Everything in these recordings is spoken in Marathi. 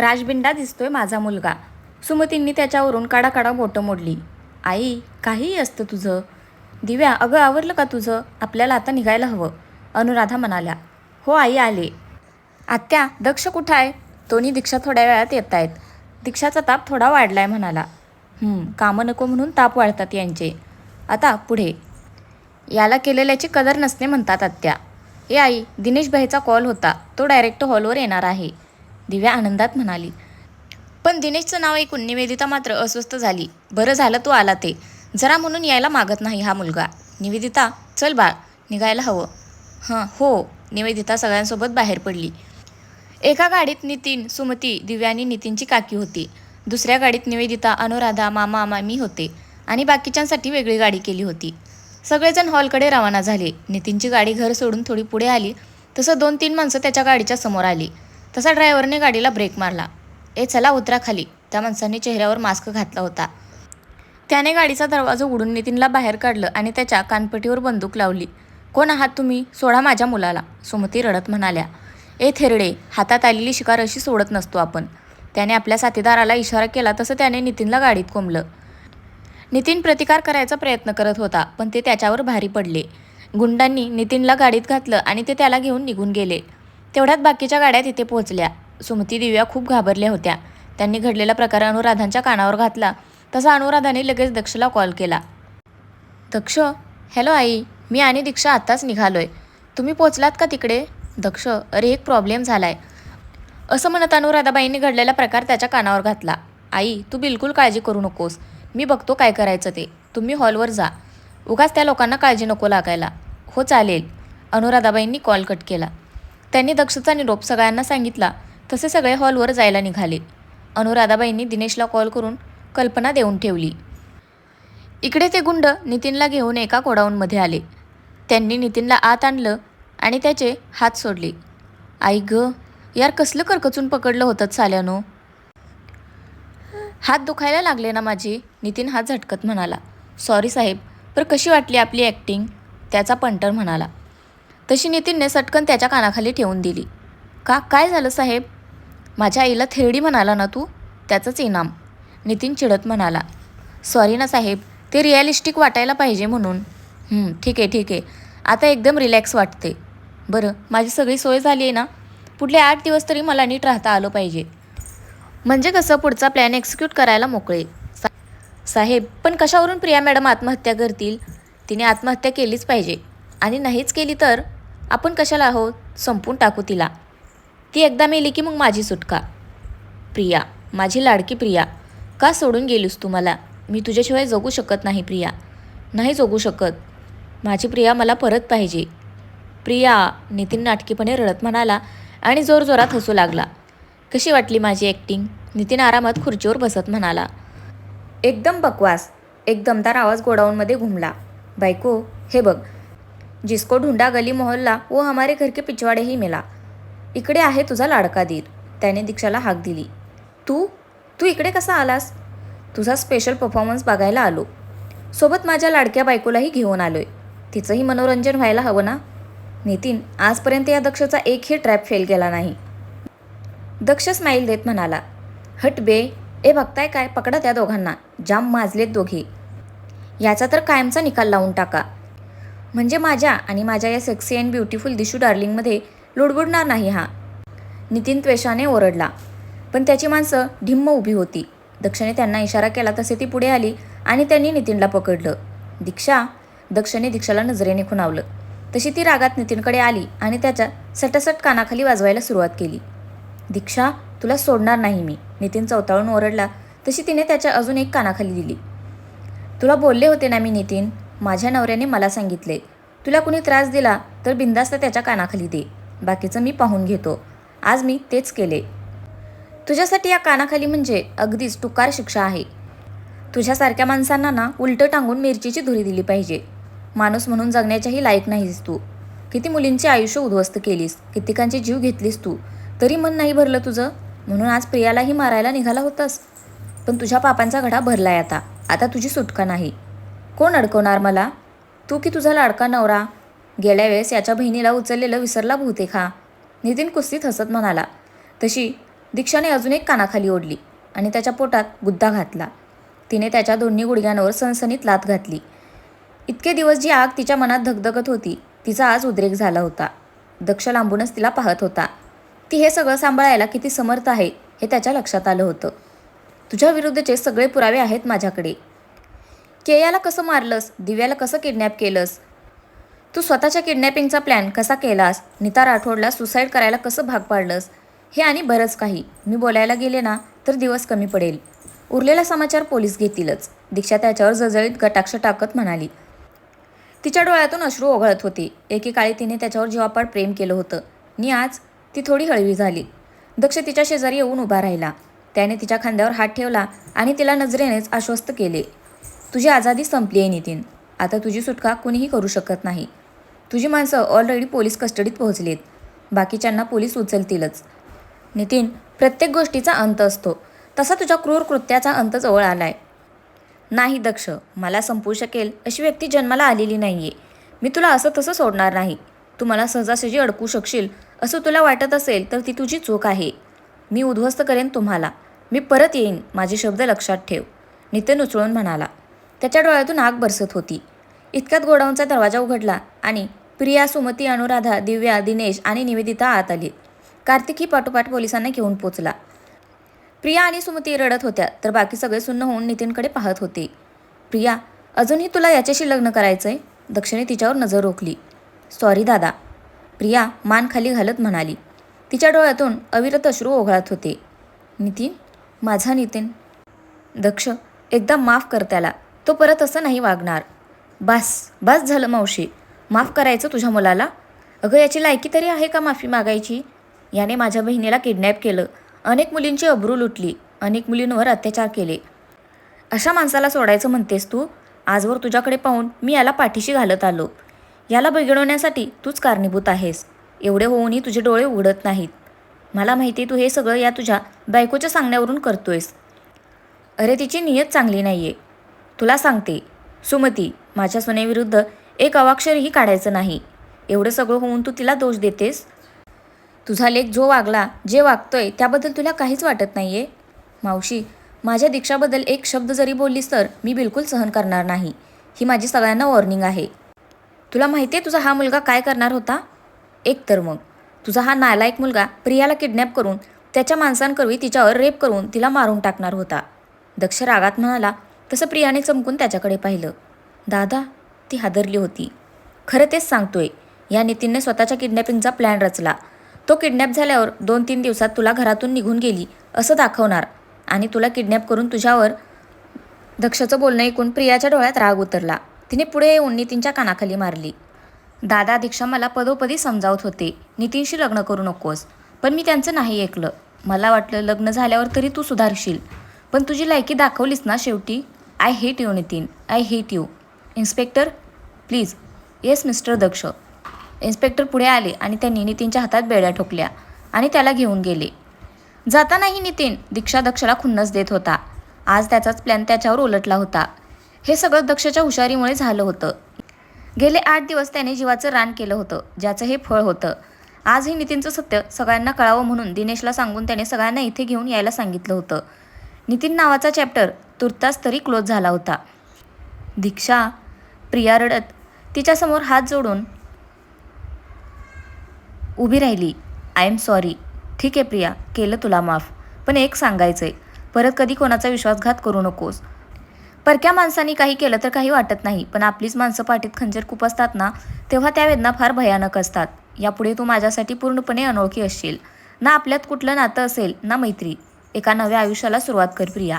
राजबिंडा दिसतोय माझा मुलगा. सुमतींनी त्याच्यावरून काडाकाडा बोटं मोडली. आई काहीही असतं तुझं. दिव्या अगं आवरलं का तुझं? आपल्याला आता निघायला हवं. अनुराधा म्हणाल्या. हो आई आले. आत्या दक्ष कुठं आहे? दोन्ही दीक्षा थोड्या वेळात येत आहेत. दीक्षाचा ताप थोडा वाढला आहे म्हणाला कामं नको म्हणून ताप वाढतात यांचे. आता पुढे. याला केलेल्याची कदर नसणे म्हणतात आत्या. ए आई दिनेश भाईचा कॉल होता. तो डायरेक्ट हॉलवर येणार आहे. दिव्या आनंदात म्हणाली. पण दिनेशचं नाव ऐकून निवेदिता मात्र अस्वस्थ झाली. बरं झालं तो आला ते. जरा म्हणून यायला मागत नाही हा मुलगा. निवेदिता चल बाळ निघायला हवं. हां हो. निवेदिता सगळ्यांसोबत बाहेर पडली. एका गाडीत नितीन सुमती दिव्या आणि नितीनची काकी होती. दुसऱ्या गाडीत निवेदिता अनुराधा मामा मामी होते आणि बाकीच्यांसाठी वेगळी गाडी केली होती. सगळेजण हॉलकडे रवाना झाले. नितीनची गाडी घर सोडून थोडी पुढे आली. तसं दोन तीन माणसं त्याच्या गाडीच्या समोर आली. तसा ड्रायव्हरने गाडीला ब्रेक मारला. ए चला उतरा खाली. त्या माणसाने चेहऱ्यावर मास्क घातला होता. त्याने गाडीचा दरवाजा उडून नितीनला बाहेर काढलं आणि त्याच्या कानपटीवर बंदूक लावली. कोण आहात तुम्ही? सोडा माझ्या मुलाला सुमती रडत म्हणाल्या. ए थेरडे हातात आलेली शिकार अशी सोडत नसतो आपण. त्याने आपल्या साथीदाराला इशारा केला तसं त्याने नितीनला गाडीत कोंबलं. नितीन प्रतिकार करायचा प्रयत्न करत होता पण ते त्याच्यावर भारी पडले. गुंडांनी नितीनला गाडीत घातलं आणि ते त्याला घेऊन निघून गेले. तेवढ्यात बाकीच्या गाड्या तिथे पोहोचल्या. सुमती दिव्या खूप घाबरल्या होत्या. त्यांनी घडलेला प्रकार अनुराधांच्या कानावर घातला. तसा अनुराधाने लगेच दक्षला कॉल केला. दक्ष हॅलो आई मी आणि दीक्षा आत्ताच निघालोय. तुम्ही पोचलात का तिकडे? दक्ष अरे एक प्रॉब्लेम झालाय. असं म्हणत अनुराधाबाईंनी घडलेला प्रकार त्याच्या कानावर घातला. आई तू बिलकुल काळजी करू नकोस. मी बघतो काय करायचं ते. तुम्ही हॉलवर जा. उगाच त्या लोकांना काळजी नको लागायला. हो चालेल. अनुराधाबाईंनी कॉल कट केला. त्यांनी दक्षचा निरोप सगळ्यांना सांगितला. तसे सगळे हॉलवर जायला निघाले. अनुराधाबाईंनी दिनेशला कॉल करून कल्पना देऊन ठेवली. इकडे ते गुंड नितीनला घेऊन एका कोडाऊनमध्ये आले. त्यांनी नितीनला आत आणलं आणि त्याचे हात सोडले. आई ग यार कसलं करकचून पकडलं होतं साल्यानो. हात दुखायला लागले ना माझे नितीन हात झटकत म्हणाला. सॉरी साहेब पर कशी वाटली आपली ॲक्टिंग त्याचा पंटर म्हणाला. तशी नितीनने सटकन त्याच्या कानाखाली ठेवून दिली. का? काय झालं साहेब? माझ्या आईला थेरडी म्हणाला ना तू? त्याचंच इनाम. नितीन चिडत म्हणाला. सॉरी ना साहेब ते रिॲलिस्टिक वाटायला पाहिजे म्हणून. ठीक आहे ठीक. आहे आता एकदम रिलॅक्स वाटते. बरं माझी सगळी सोय झाली आहे ना? पुढले आठ दिवस तरी मला नीट राहता आलं पाहिजे. म्हणजे कसं पुढचा प्लॅन एक्झिक्यूट करायला मोकळे? सा साहेब पण कशावरून प्रिया मॅडम आत्महत्या करतील? तिने आत्महत्या केलीच पाहिजे. आणि नाहीच केली तर? आपण कशाला आहोत? संपून टाकू तिला. ती एकदा मेली की मग माझी सुटका. प्रिया माझी लाडकी प्रिया का सोडून गेलीस तू मला? मी तुझ्याशिवाय जगू शकत नाही प्रिया. नाही जगू शकत. माझी प्रिया मला परत पाहिजे. प्रिया नितीन नाटकीपणे रडत म्हणाला आणि जोरजोरात हसू लागला. कशी वाटली माझी ॲक्टिंग नितीन आरामात खुर्चीवर बसत म्हणाला. एकदम बकवास. एक दमदार आवाज गोडाऊनमध्ये घुमला. बायको हे बघ. जिसको ढुंडा गली मोहल्ला वो हमारे घर के पिछवाडेही मेला मिला। इकडे आहे तुझा लाडका दीर त्याने दीक्षाला हाक दिली. तू? तू इकडे कसा आलास? तुझा स्पेशल परफॉर्मन्स बघायला आलो. सोबत माझ्या लाडक्या बायकोलाही घेऊन आलोय. तिचंही मनोरंजन व्हायला हवं ना? नितीन आजपर्यंत या दक्षचा एकही ट्रॅप फेल केला नाही. दक्ष स्माईल देत म्हणाला हट बे ए बघताय काय? पकडा त्या दोघांना. जाम माजलेत दोघे. याचा तर कायमचा निकाल लावून टाका. म्हणजे माझ्या आणि माझ्या या सेक्सी अँड ब्युटिफुल दिशू डार्लिंगमध्ये लुडबुडणार नाही हा. नितीन त्वेषाने ओरडला. पण त्याची माणसं ढिम्म उभी होती. दक्षने त्यांना इशारा केला तसे ती पुढे आली आणि त्यांनी नितीनला पकडलं. दीक्षा दक्षने दीक्षाला नजरेने खुणावलं. तशी ती रागात नितीनकडे आली आणि त्याच्या सटसट कानाखाली वाजवायला सुरुवात केली. दीक्षा तुला सोडणार नाही मी. नितीन चवताळून ओरडला. तशी तिने त्याच्या अजून एक कानाखाली दिली. तुला बोलले होते ना मी नितीन? माझ्या नवऱ्याने मला सांगितले तुला कुणी त्रास दिला तर बिंदास्त त्याच्या कानाखाली दे बाकीचं मी पाहून घेतो. आज मी तेच केले. तुझ्यासाठी या कानाखाली म्हणजे अगदीच टुकार शिक्षा आहे. तुझ्यासारख्या माणसांना ना उलटं टांगून मिरचीची धुरी दिली पाहिजे. माणूस म्हणून जगण्याच्याही लायक नाहीस तू. किती मुलींचे आयुष्य उद्ध्वस्त केलीस कित्येकांचे जीव घेतलीस तू. तरी मन नाही भरलं तुझं. म्हणून आज प्रियालाही मारायला निघाला होतास. पण तुझ्या पापांचा घडा भरलाय आता. आता तुझी सुटका नाही. कोण अडकवणार मला? तू की तुझा लाडका नवरा? गेल्या वेळेस याच्या बहिणीला उचललेलं विसरला बहुतेक हा. नितीन कुस्तीत हसत म्हणाला. तशी दीक्षाने अजून एक कानाखाली ओढली आणि त्याच्या पोटात गुद्दा घातला. तिने त्याच्या दोन्ही गुडघ्यांवर सणसणीत लात घातली. इतके दिवस जी आग तिच्या मनात धगधगत होती तिचा आज उद्रेक झाला होता. दक्ष लांबूनच तिला पाहत होता. ती हे सगळं सांभाळायला किती समर्थ आहे हे त्याच्या लक्षात आलं होतं. तुझ्या विरुद्धचे सगळे पुरावे आहेत माझ्याकडे. केयाला कसं मारलंस? दिव्याला कसं किडनॅप केलंस? तू स्वतःच्या किडनॅपिंगचा प्लॅन कसा केलास? नीता राठोडला सुसाईड करायला कसं भाग पाडलंस? हे आणि बरंच काही. मी बोलायला गेले ना तर दिवस कमी पडेल. उरलेला समाचार पोलीस घेतीलच. दीक्षा त्याच्यावर जळजळीत गटाक्ष टाकत म्हणाली. तिच्या डोळ्यातून अश्रू ओघळत होते. एकेकाळी तिने त्याच्यावर जीवापाड प्रेम केलं होतं. नि आज ती थोडी हळवी झाली. दक्ष तिच्या शेजारी येऊन उभा राहिला. त्याने तिच्या खांद्यावर हात ठेवला आणि तिला नजरेनेच आश्वस्त केले. तुझी आझादी संपली आहे नितीन. आता तुझी सुटका कुणीही करू शकत नाही. तुझी माणसं ऑलरेडी पोलीस कस्टडीत पोहोचलीत. बाकीच्यांना पोलीस उचलतीलच. नितीन प्रत्येक गोष्टीचा अंत असतो. तसा तुझ्या क्रूर कृत्याचा अंत जवळ आलाय. नाही दक्ष मला संपवू शकेल अशी व्यक्ती जन्माला आलेली नाही आहे मी तुला असं तसं सोडणार नाही. तू मला सहजासहजी अडकू शकशील. असं तुला वाटत असेल तर ती तुझी चूक आहे. मी उद्ध्वस्त करेन तुम्हाला. मी परत येईन माझे शब्द लक्षात ठेव. नितीन उचळून म्हणाला. त्याच्या डोळ्यातून आग बरसत होती. इतक्यात गोडाऊनचा दरवाजा उघडला आणि प्रिया सुमती अनुराधा दिव्या दिनेश आणि निवेदिता आत आली. कार्तिक ही पाठोपाठ पोलिसांना घेऊन पोचला. प्रिया आणि सुमती रडत होत्या तर बाकी सगळे सुन्न होऊन नितीनकडे पाहत होते. प्रिया अजूनही तुला याच्याशी लग्न करायचंय? दक्षिणे तिच्यावर नजर रोखली. सॉरी दादा. प्रिया मान खाली घालत म्हणाली. तिच्या डोळ्यातून अविरत अश्रू ओघळत होते. नितीन? माझा नितीन? दक्ष एकदा माफ कर त्याला. तो परत असं नाही वागणार. बास बास झालं मावशी. माफ करायचं तुझ्या मुलाला? अगं याची लायकी तरी आहे का माफी मागायची? याने माझ्या बहिणीला किडनॅप केलं. अनेक मुलींची अब्रू लुटली. अनेक मुलींवर अत्याचार केले. अशा माणसाला सोडायचं म्हणतेस तू? आजवर तुझ्याकडे पाहून मी याला पाठीशी घालत आलो. याला बिघडवण्यासाठी तूच कारणीभूत आहेस. एवढे होऊनही तुझे डोळे उघडत नाहीत. मला माहिती आहे तू हे सगळं या तुझ्या बायकोच्या सांगण्यावरून करतोयस. अरे तिची नियत चांगली नाही आहे तुला सांगते सुमती माझ्या सुनेविरुद्ध एक अवाक्षरही काढायचं नाही. एवढं सगळं होऊन तू तिला दोष देतेस? तुझा लेख जो वागला जे वागतोय त्याबद्दल तुला काहीच वाटत नाही आहे मावशी माझ्या दीक्षाबद्दल एक शब्द जरी बोललीस तर मी बिलकुल सहन करणार नाही. ही माझी सगळ्यांना वॉर्निंग आहे. तुला माहिती आहे तुझा हा मुलगा काय करणार होता? एक तर मग तुझा हा नालायक मुलगा प्रियाला किडनॅप करून त्याच्या माणसांकरवी तिच्यावर रेप करून तिला मारून टाकणार होता. दक्ष रागात म्हणाला तसं प्रियाने चमकून त्याच्याकडे पाहिलं. दादा ती हादरली होती. खरं तेच सांगतोय. या नितीनने स्वतःच्या किडनॅपिंगचा प्लॅन रचला. तो किडनॅप झाल्यावर दोन तीन दिवसात तुला घरातून निघून गेली असं दाखवणार. आणि तुला किडनॅप करून तुझ्यावर दक्षचं बोलणं ऐकून प्रियाच्या डोळ्यात राग उतरला. तिने पुढे येऊन नितीनच्या कानाखाली मारली. दादा दीक्षा मला पदोपदी समजावत होते. नितीनशी लग्न करू नकोस. पण मी त्यांचं नाही ऐकलं. मला वाटलं लग्न झाल्यावर तरी तू सुधारशील. पण तुझी लायकी दाखवलीस ना शेवटी? I hate you Nitin I hate you inspector please yes mister Daksh inspector पुढे आले आणि त्यांनी नितीनच्या हातात बेड्या ठोकल्या आणि त्याला घेऊन गेले. जातानाही नितीन दीक्षा दक्षला खुन्नस देत होता. आज त्याचाच प्लॅन त्याच्यावर उलटला होता. हे सगळं दक्षच्या हुशारीमुळे झालं होतं. गेले आठ दिवस त्याने जीवाचं रान केलं होतं ज्याचं हे फळ होतं. आजही नितीनचं सत्य सगळ्यांना कळावं म्हणून दिनेशला सांगून त्याने सगळ्यांना इथे घेऊन यायला सांगितलं होतं. नितीन नावाचा चॅप्टर तुर्तास तरी क्लोज झाला होता. दीक्षा प्रिया रडत तिच्यासमोर हात जोडून उभी राहिली. आय एम सॉरी ठीक आहे प्रिया केलं तुला माफ. पण एक सांगायचं आहे परत कधी कोणाचा विश्वासघात करू नकोस. परक्या माणसांनी काही केलं तर काही वाटत नाही पण आपलीच माणसं पाठीत खंजर खुपसतात ना तेव्हा त्या वेदना फार भयानक असतात. यापुढे तू माझ्यासाठी पूर्णपणे अनोळखी असशील. ना आपल्यात कुठलं नातं असेल ना मैत्री. एका नव्या आयुष्याला सुरुवात कर प्रिया.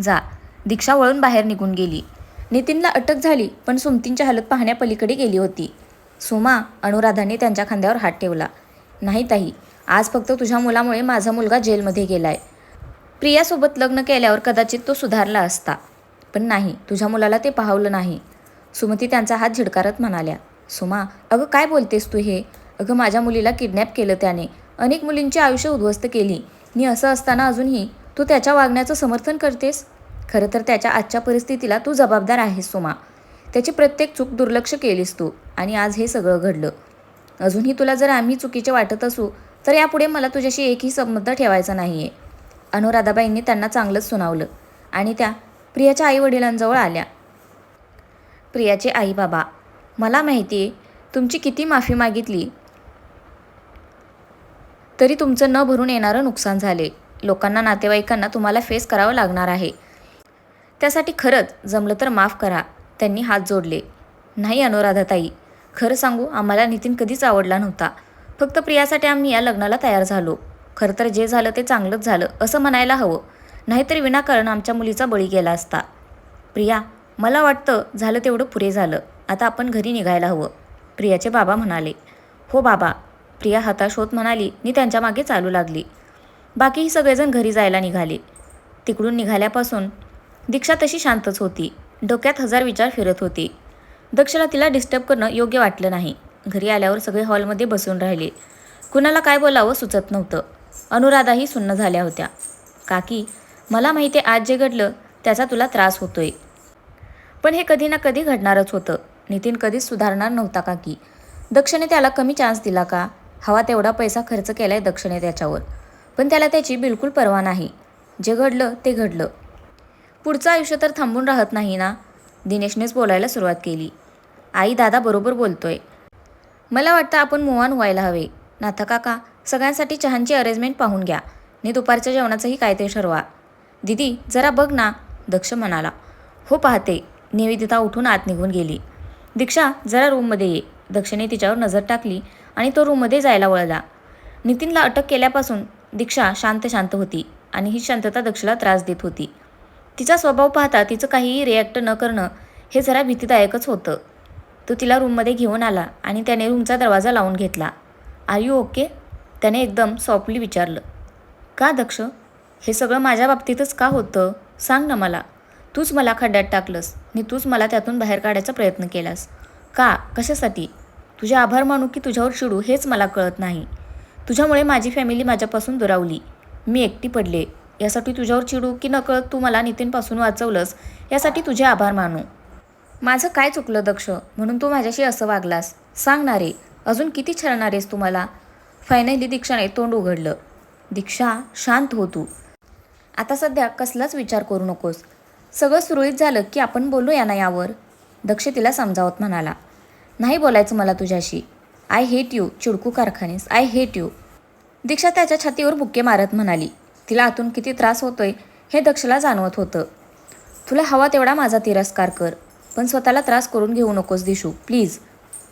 जा. दीक्षा वळून बाहेर निघून गेली. नितीनला अटक झाली पण सुमतींच्या हालत पाहण्यापलीकडे गेली होती. सुमा अनुराधाने त्यांच्या खांद्यावर हात ठेवला. नाही ताई आज फक्त तुझ्या मुलामुळे माझा मुलगा जेलमध्ये गेलाय. प्रियासोबत लग्न केल्यावर कदाचित तो सुधारला असता. पण नाही तुझ्या मुलाला ते पाहवलं नाही. सुमती त्यांचा हात झिडकारत म्हणाल्या. सुमा अगं काय बोलतेस तू हे? अगं माझ्या मुलीला किडनॅप केलं त्याने. अनेक मुलींची आयुष्य उद्ध्वस्त केली. मी असं असताना अजूनही तू त्याच्या वागण्याचं समर्थन करतेस? खरं तर त्याच्या आजच्या परिस्थितीला तू जबाबदार आहेस सुमा. त्याची प्रत्येक चूक दुर्लक्ष केलीस तू आणि आज हे सगळं घडलं. अजूनही तुला जर आम्ही चुकीचे वाटत असू तर यापुढे मला तुझ्याशी एकही संबंध ठेवायचा नाही आहे अनुराधाबाईंनी त्यांना चांगलंच सुनावलं आणि त्या प्रियाच्या आईवडिलांजवळ आल्या. प्रियाचे आई बाबा मला माहिती आहे तुमची किती माफी मागितली. तरी तुमचं न भरून येणारं नुकसान झाले. लोकांना नातेवाईकांना तुम्हाला फेस करावं लागणार आहे. त्यासाठी खरंच जमलं तर माफ करा. त्यांनी हात जोडले. नाही अनुराधाताई. खरं सांगू आम्हाला नितीन कधीच आवडला नव्हता. फक्त प्रियासाठी आम्ही या लग्नाला तयार झालो. खरं तर जे झालं ते चांगलंच झालं असं म्हणायला हवं. नाहीतर विनाकारण आमच्या मुलीचा बळी गेला असता. प्रिया मला वाटतं झालं तेवढं पुरे झालं. आता आपण घरी निघायला हवं. प्रियाचे बाबा म्हणाले. हो बाबा. प्रिया हताश होत म्हणाली मी त्यांच्या मागे चालू लागली. बाकीही सगळेजण घरी जायला निघाले. तिकडून निघाल्यापासून दीक्षा तशी शांतच होती. डोक्यात हजार विचार फिरत होते. दक्षला तिला डिस्टर्ब करणं योग्य वाटलं नाही. घरी आल्यावर सगळे हॉलमध्ये बसून राहिले. कुणाला काय बोलावं सुचत नव्हतं. अनुराधाही सुन्न झाल्या होत्या. काकी मला माहिती आहे आज जे घडलं त्याचा तुला त्रास होतोय. पण हे कधी ना कधी घडणारच होतं. नितीन कधीच सुधारणार नव्हता काकी. दक्षने त्याला कमी चान्स दिला का? हवा तेवढा पैसा खर्च केलाय दक्षने त्याच्यावर. पण त्याला त्याची बिलकुल पर्वा नाही. जे घडलं ते घडलं. पुढचं आयुष्य तर थांबून राहत नाही ना? दिनेशनेच बोलायला सुरुवात केली. आई दादा बरोबर बोलतोय. मला वाटतं आपण मुवान व्हायला हवे. नाथा काका सगळ्यांसाठी चहांची अरेंजमेंट पाहून घ्या. ने दुपारच्या जेवणाचंही काय ते ठरवा. दिदी जरा बघ ना दक्ष म्हणाला. हो पाहते. निवेदिता उठून आत निघून गेली. दीक्षा जरा रूममध्ये ये. दक्षने तिच्यावर नजर टाकली आणि तो रूममध्ये जायला वळला. नितीनला अटक केल्यापासून दीक्षा शांत शांत होती आणि ही शांतता दक्षला त्रास देत होती. तिचा स्वभाव पाहता तिचं काहीही रिॲक्ट न करणं हे जरा भीतीदायकच होतं. तो तिला रूममध्ये घेऊन आला आणि त्याने रूमचा दरवाजा लावून घेतला. आर यू ओके त्याने एकदम सॉफ्टली विचारलं. का दक्ष? हे सगळं माझ्या बाबतीतच का होतं? सांग ना मला. तूच मला खड्ड्यात टाकलंस. आणि तूच मला त्यातून बाहेर काढायचा प्रयत्न केलास. का? कशासाठी? तुझे आभार मानू की तुझ्यावर चिडू हेच मला कळत नाही. तुझ्यामुळे माझी फॅमिली माझ्यापासून दुरावली. मी एकटी पडले. यासाठी तुझ्यावर चिडू की नकळत तू मला नितीनपासून वाचवलंस यासाठी तुझे आभार मानू. माझं काय चुकलं दक्ष? म्हणून तू माझ्याशी असं वागलास. सांगणार अजून किती छळणारेस तुम्हाला फायनली दीक्षाने तोंड उघडलं. दीक्षा शांत हो तू. आता सध्या कसलाच विचार करू नकोस. सगळं सुरळीत झालं की आपण बोलूया ना यावर. दक्ष तिला समजावत म्हणाला. नाही बोलायचं मला तुझ्याशी. आय हेट यू चिडकू कारखानेस. आय हेट यू दीक्षा त्याच्या छातीवर बुक्के मारत म्हणाली. तिला आतून किती त्रास होतोय हे दक्षला जाणवत होतं. तुला हवा तेवढा माझा तिरस्कार कर पण स्वतःला त्रास करून घेऊ नकोस दिशू प्लीज.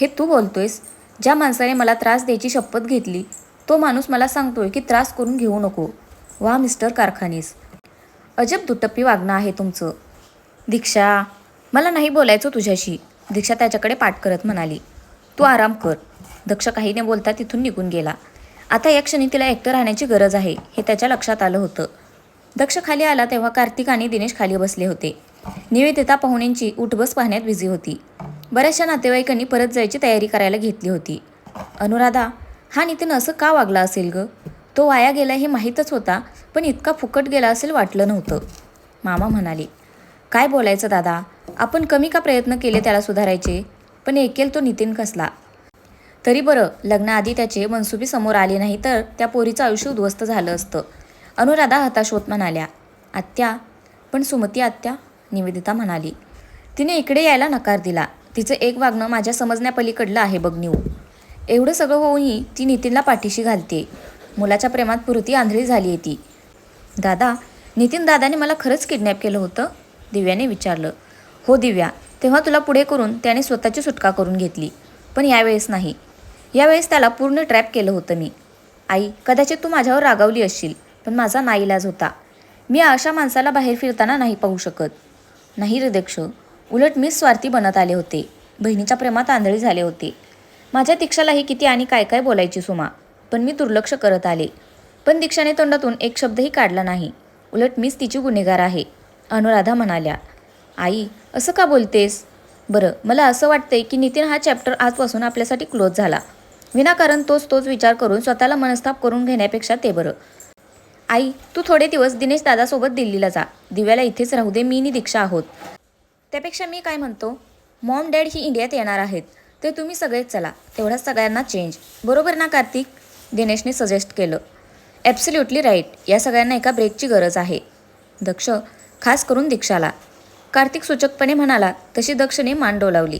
हे तू बोलतोयस? ज्या माणसाने मला त्रास द्यायची शपथ घेतली तो माणूस मला सांगतोय की त्रास करून घेऊ नको. वा मिस्टर कारखानीस. अजब दुटप्पी वागणं आहे तुमचं. दीक्षा मला नाही बोलायचं तुझ्याशी. दीक्षा त्याच्याकडे पाठ करत म्हणाली. तू आराम कर. दक्ष काही न बोलता तिथून निघून गेला. आता या क्षणी तिला एकटं राहण्याची गरज आहे हे त्याच्या लक्षात आलं होतं. दक्ष खाली आला तेव्हा कार्तिक आणि दिनेश खाली बसले होते. निवेदिता पाहुण्यांची उठबस पाहण्यात बिझी होती. बऱ्याचशा नातेवाईकांनी परत जायची तयारी करायला घेतली होती. अनुराधा हा नितीन असं का वागला असेल ग? तो वाया गेला हे माहीतच होता पण इतका फुकट गेला असेल वाटलं नव्हतं. मामा म्हणाले काय बोलायचं दादा? आपण कमी का प्रयत्न केले त्याला सुधारायचे? पण एकेल तो नितीन कसला? तरी बरं लग्नाआधी त्याचे मनसुबी समोर आले नाही तर त्या पोरीचं आयुष्य उद्ध्वस्त झालं असतं. अनुराधा हताश होत म्हणाल्या आत्या. पण सुमती आत्या निवेदिता म्हणाली तिने इकडे यायला नकार दिला. तिचं एक वागणं माझ्या समजण्यापलीकडलं आहे बघ नेऊ. एवढं सगळं होऊनही ती नितीनला पाठीशी घालते. मुलाच्या प्रेमात पुरती आंधळी झाली आहे ती. दादा नितीन दादाने मला खरंच किडनॅप केलं होतं? दिव्याने विचारलं. हो दिव्या तेव्हा तुला पुढे करून त्याने स्वतःची सुटका करून घेतली. पण यावेळेस नाही. यावेळेस त्याला पूर्ण ट्रॅप केलं होतं मी. आई कदाचित तू माझ्यावर रागावली असशील पण माझा नाईलाज होता. मी अशा माणसाला बाहेर फिरताना नाही पाहू शकत. नाही रे दक्ष उलट मीच स्वार्थी बनत आले होते. बहिणीच्या प्रेमात आंधळी झाले होते. माझ्या दीक्षालाही किती आणि काय काय बोलायची सुमा पण मी दुर्लक्ष करत आले. पण दीक्षाने तोंडातून एक शब्दही काढला नाही. उलट मीच तिची गुन्हेगार आहे अनुराधा म्हणाल्या. आई असं का बोलतेस? बरं मला असं वाटतंय की नितीन हा चॅप्टर आजपासून आपल्यासाठी क्लोज झाला. विनाकारण तोच तोच विचार करून स्वतःला मनस्ताप करून घेण्यापेक्षा ते बरं. आई तू थोडे दिवस दिनेश दादासोबत दिल्लीला जा. दिव्याला इथेच राहू दे मी नि दीक्षा आहोत. त्यापेक्षा मी काय म्हणतो? मॉम डॅड ही इंडियात येणार आहेत. ते तुम्ही सगळेच चला. तेवढ्याच सगळ्यांना चेंज. बरोबर ना कार्तिक? दिनेशने सजेस्ट केलं. ॲब्सल्युटली राईट या सगळ्यांना एका ब्रेकची गरज आहे. दक्ष खास करून दीक्षाला. कार्तिक सूचकपणे म्हणाला तशी दक्षने मान डोलावली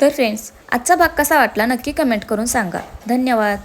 तर फ्रेंड्स आजचा भाग कसा वाटला नक्की कमेंट करून सांगा. धन्यवाद.